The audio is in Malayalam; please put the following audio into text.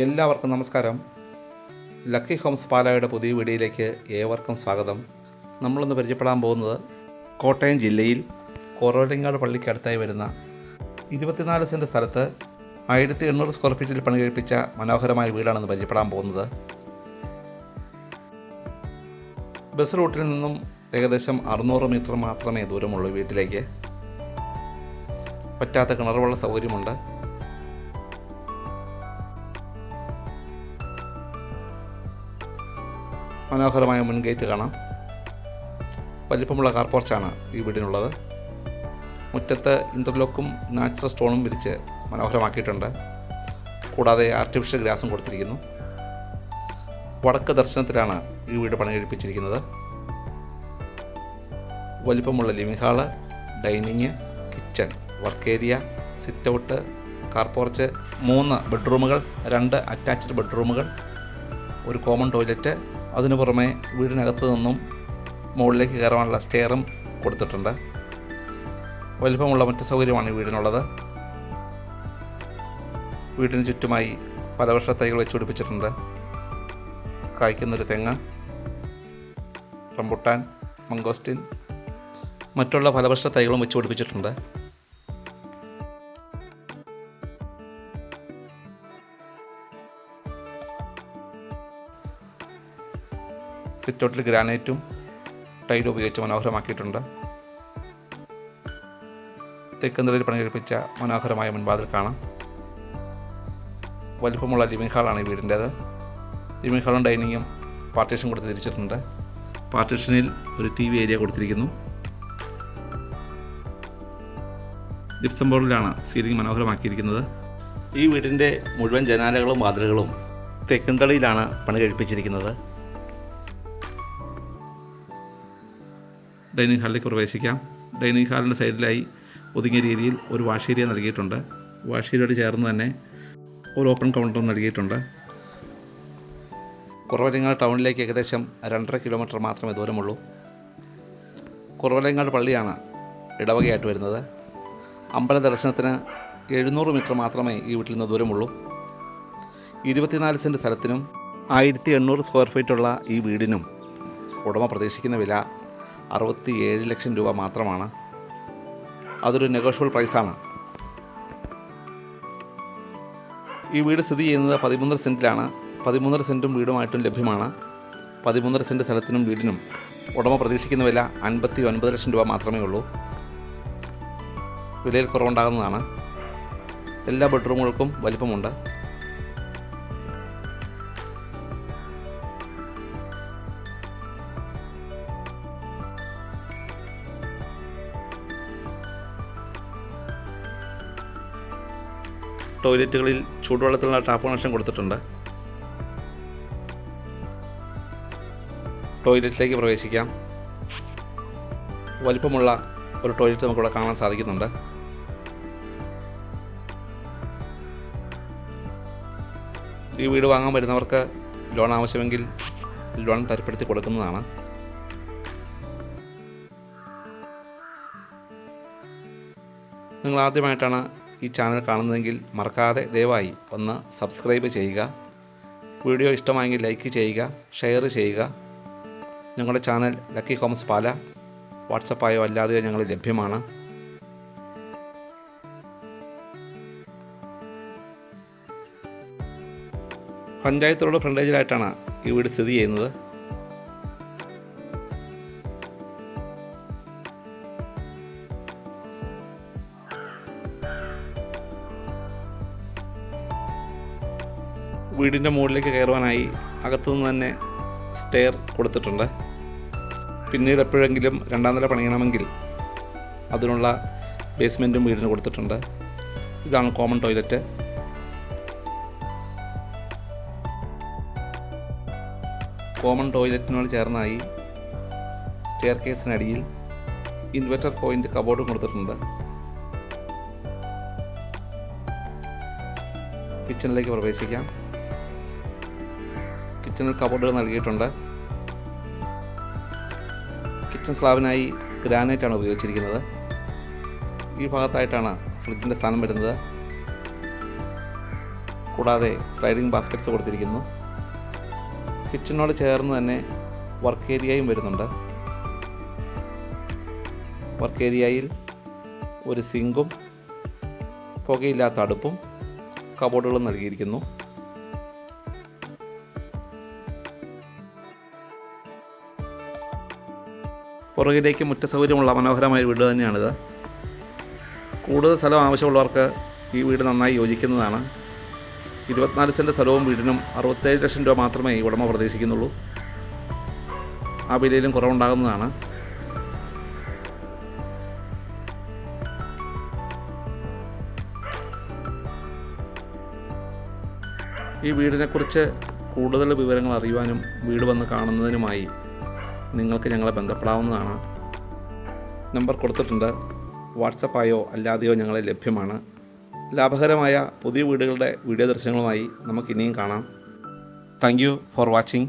എല്ലാവർക്കും നമസ്കാരം. ലക്കി ഹോംസ് പാലായുടെ പുതിയ വീഡിയോയിലേക്ക് ഏവർക്കും സ്വാഗതം. നമ്മളിന്ന് പരിചയപ്പെടാൻ പോകുന്നത് കോട്ടയം ജില്ലയിൽ കോറോലിങ്ങാട് പള്ളിക്ക് അടുത്തായി വരുന്ന ഇരുപത്തിനാല് സെന്റ് സ്ഥലത്ത് ആയിരത്തി എണ്ണൂറ് സ്ക്വയർ ഫീറ്റിൽ പണി കഴിപ്പിച്ച മനോഹരമായ വീടാണെന്ന് പരിചയപ്പെടാൻ പോകുന്നത്. ബസ് റൂട്ടിൽ നിന്നും ഏകദേശം അറുന്നൂറ് മീറ്റർ മാത്രമേ ദൂരമുള്ളൂ വീട്ടിലേക്ക് പറ്റാത്ത കിണറുള്ള സൗകര്യമുണ്ട്. മനോഹരമായ മുൻഗേറ്റ് കാണാം. വലിപ്പമുള്ള കാർ പോർച്ചാണ് ഈ വീടിനുള്ളത്. മുറ്റത്ത് ഇന്റർലോക്കും നാച്ചുറൽ സ്റ്റോണും വിരിച്ച് മനോഹരമാക്കിയിട്ടുണ്ട്. കൂടാതെ ആർട്ടിഫിഷ്യൽ ഗ്രാസും കൊടുത്തിരിക്കുന്നു. വടക്ക് ദർശനത്തിലാണ് ഈ വീട് പണി കഴിപ്പിച്ചിരിക്കുന്നത് വലിപ്പമുള്ള living hall dining kitchen work area sit out car porch മൂന്ന് ബെഡ്റൂമുകൾ രണ്ട് അറ്റാച്ച്ഡ് ബെഡ്റൂമുകൾ ഒരു കോമൺ ടോയ്ലറ്റ് അതിനു പുറമെ വീടിനകത്ത് നിന്നും മുകളിലേക്ക് കയറാനുള്ള സ്റ്റെയറും കൊടുത്തിട്ടുണ്ട്. വലിപ്പമുള്ള മറ്റ് സൗകര്യമാണ് ഈ വീടിനുള്ളത്. വീടിന് ചുറ്റുമായി പലവർഷ തൈകൾ വെച്ച് പിടിപ്പിച്ചിട്ടുണ്ട്. കായ്ക്കുന്നൊരു തെങ്ങ് റംബുട്ടാൻ മംഗോസ്റ്റിൻ മറ്റുള്ള ഫലവർഷ തൈകളും വെച്ച് സിറ്റൗട്ടിൽ ഗ്രാനൈറ്റും ടൈലും ഉപയോഗിച്ച് മനോഹരമാക്കിയിട്ടുണ്ട്. തെക്കൻ നിലയിൽ പണി കഴിപ്പിച്ച മനോഹരമായ മുൻവാതിൽ കാണാം. വലിപ്പമുള്ള ലിവിംഗ് ഹാളാണ് ഈ വീടിന്റേത്. ലിവിംഗ് ഹാളും ഡൈനിങ്ങും പാർട്ടീഷൻ കൊടുത്ത് തിരിച്ചിട്ടുണ്ട്. പാർട്ടീഷനിൽ ഒരു ടി വി ഏരിയ കൊടുത്തിരിക്കുന്നു. ജിപ്സം ബോർഡിലാണ് സീലിംഗ് മനോഹരമാക്കിയിരിക്കുന്നത്. ഈ വീടിന്റെ മുഴുവൻ ജനാലകളും വാതിലുകളും തെക്കുംതളിയിലാണ് പണി കഴിപ്പിച്ചിരിക്കുന്നത് ഡൈനിങ് ഹാളിലേക്ക് പ്രവേശിക്കാം. ഡൈനിങ് ഹാളിന്റെ സൈഡിലായി ഒതുങ്ങിയ രീതിയിൽ ഒരു വാഷ് ഏരിയ നൽകിയിട്ടുണ്ട്. വാഷ് ഏരിയയോട് ചേർന്ന് തന്നെ ഒരു ഓപ്പൺ കൗണ്ടർ നൽകിയിട്ടുണ്ട്. കുറവലങ്ങാട് ടൗണിലേക്ക് ഏകദേശം രണ്ടര കിലോമീറ്റർ മാത്രമേ ദൂരമുള്ളൂ. കുറവലങ്ങാട് പള്ളിയാണ് ഇടവകയായിട്ട് വരുന്നത്. അമ്പല ദർശനത്തിന് എഴുന്നൂറ് മീറ്റർ മാത്രമേ ഈ വീട്ടിൽ നിന്ന് ദൂരമുള്ളൂ. ഇരുപത്തിനാല് സെന്റ് സ്ഥലത്തിനും ആയിരത്തി എണ്ണൂറ് സ്ക്വയർ ഫീറ്റുള്ള ഈ വീടിനും ഉടമ പ്രതീക്ഷിക്കുന്ന വില അറുപത്തി ഏഴ് ലക്ഷം രൂപ മാത്രമാണ്. അതൊരു നെഗോഷ്യബിൾ പ്രൈസാണ് ഈ വീട് സ്ഥിതി ചെയ്യുന്നത് പതിമൂന്നര സെന്റിലാണ് പതിമൂന്നര സെന്റും വീടുമായിട്ടും ലഭ്യമാണ്. പതിമൂന്നര സെന്റ് സ്ഥലത്തിനും വീടിനും ഉടമ പ്രതീക്ഷിക്കുന്ന വില അൻപത്തി ഒൻപത് ലക്ഷം രൂപ മാത്രമേ ഉള്ളൂ. വിലയിൽ കുറവുണ്ടാകുന്നതാണ്. എല്ലാ ബെഡ്റൂമുകൾക്കും വലിപ്പമുണ്ട്. ടോയ്ലറ്റുകളിൽ ചൂടുവെള്ളത്തിനുള്ള ടാപ്പ് കണക്ഷൻ കൊടുത്തിട്ടുണ്ട്. ടോയ്ലറ്റിലേക്ക് പ്രവേശിക്കാം. വലിപ്പമുള്ള ഒരു ടോയ്ലറ്റ് നമുക്കിവിടെ കാണാൻ സാധിക്കുന്നുണ്ട്. ഈ വീട് വാങ്ങാൻ വരുന്നവർക്ക് ലോൺ ആവശ്യമെങ്കിൽ ലോൺ തരപ്പെടുത്തി കൊടുക്കുന്നതാണ്. നിങ്ങൾ ആദ്യമായിട്ടാണ് ഈ ചാനൽ കാണുന്നതെങ്കിൽ മറക്കാതെ ദയവായി ഒന്ന് സബ്സ്ക്രൈബ് ചെയ്യുക. വീഡിയോ ഇഷ്ടമായെങ്കിൽ ലൈക്ക് ചെയ്യുക ഷെയർ ചെയ്യുക. ഞങ്ങളുടെ ചാനൽ ലക്കി ഹോംസ് പാല. വാട്സപ്പായോ അല്ലാതെയോ ഞങ്ങൾ ലഭ്യമാണ്. പഞ്ചായത്ത് ഫ്രണ്ടേജിലായിട്ടാണ് ഈ വീട് സ്ഥിതി ചെയ്യുന്നത്. വീടിന്റെ മുകളിലേക്ക് കയറുവാനായി അകത്തുനിന്ന് തന്നെ സ്റ്റെയർ കൊടുത്തിട്ടുണ്ട്. പിന്നീട് എപ്പോഴെങ്കിലും രണ്ടാം നില പണിയണമെങ്കിൽ അതിനുള്ള ബേസ്മെന്റും വീടിന് കൊടുത്തിട്ടുണ്ട്. ഇതാണ് കോമൺ ടോയ്ലറ്റ് കോമൺ ടോയ്ലറ്റിനോട് ചേർന്നായി സ്റ്റെയർ കേസിനടിയിൽ ഇൻവെർട്ടർ പോയിന്റ് കബോർഡും കൊടുത്തിട്ടുണ്ട്. കിച്ചണിലേക്ക് പ്രവേശിക്കാം. കിച്ചണിൽ കബോർഡുകൾ നൽകിയിട്ടുണ്ട്. കിച്ചൺ സ്ലാബിനായി ഗ്രാനൈറ്റാണ് ഉപയോഗിച്ചിരിക്കുന്നത്. ഈ ഭാഗത്തായിട്ടാണ് ഫ്രിഡ്ജിന്റെ സ്ഥാനം വരുന്നത്. കൂടാതെ സ്ലൈഡിംഗ് ബാസ്ക്കറ്റ്സ് കൊടുത്തിരിക്കുന്നു. കിച്ചണിനോട് ചേർന്ന് തന്നെ വർക്ക് ഏരിയയും വരുന്നുണ്ട്. വർക്ക് ഏരിയയിൽ ഒരു സിങ്കും പുകയില്ലാത്ത അടുപ്പും കബോർഡുകളും നൽകിയിരിക്കുന്നു. പുറകിലേക്ക് മുറ്റ സൗകര്യമുള്ള മനോഹരമായ വീട് തന്നെയാണിത്. കൂടുതൽ സ്ഥലം ആവശ്യമുള്ളവർക്ക് ഈ വീട് നന്നായി യോജിക്കുന്നതാണ്. ഇരുപത്തിനാല് സെന്റ് സ്ഥലവും വീടിനും അറുപത്തേഴ് ലക്ഷം രൂപ മാത്രമേ ഉടമ പ്രതീക്ഷിക്കുന്നുള്ളൂ. ആ വിലയിലും കുറവുണ്ടാകുന്നതാണ്. ഈ വീടിനെക്കുറിച്ച് കൂടുതൽ വിവരങ്ങൾ അറിയുവാനും വീട് വന്ന് കാണുന്നതിനുമായി നിങ്ങൾക്ക് ഞങ്ങളെ ബന്ധപ്പെടാവുന്നതാണ്. നമ്പർ കൊടുത്തിട്ടുണ്ട്. വാട്സപ്പായോ അല്ലാതെയോ ഞങ്ങളെ ലഭ്യമാണ്. ലാഭകരമായ പുതിയ വീടുകളുടെ വീഡിയോ ദർശനങ്ങളുമായി നമുക്ക് ഇനിയും കാണാം. Thank you for watching.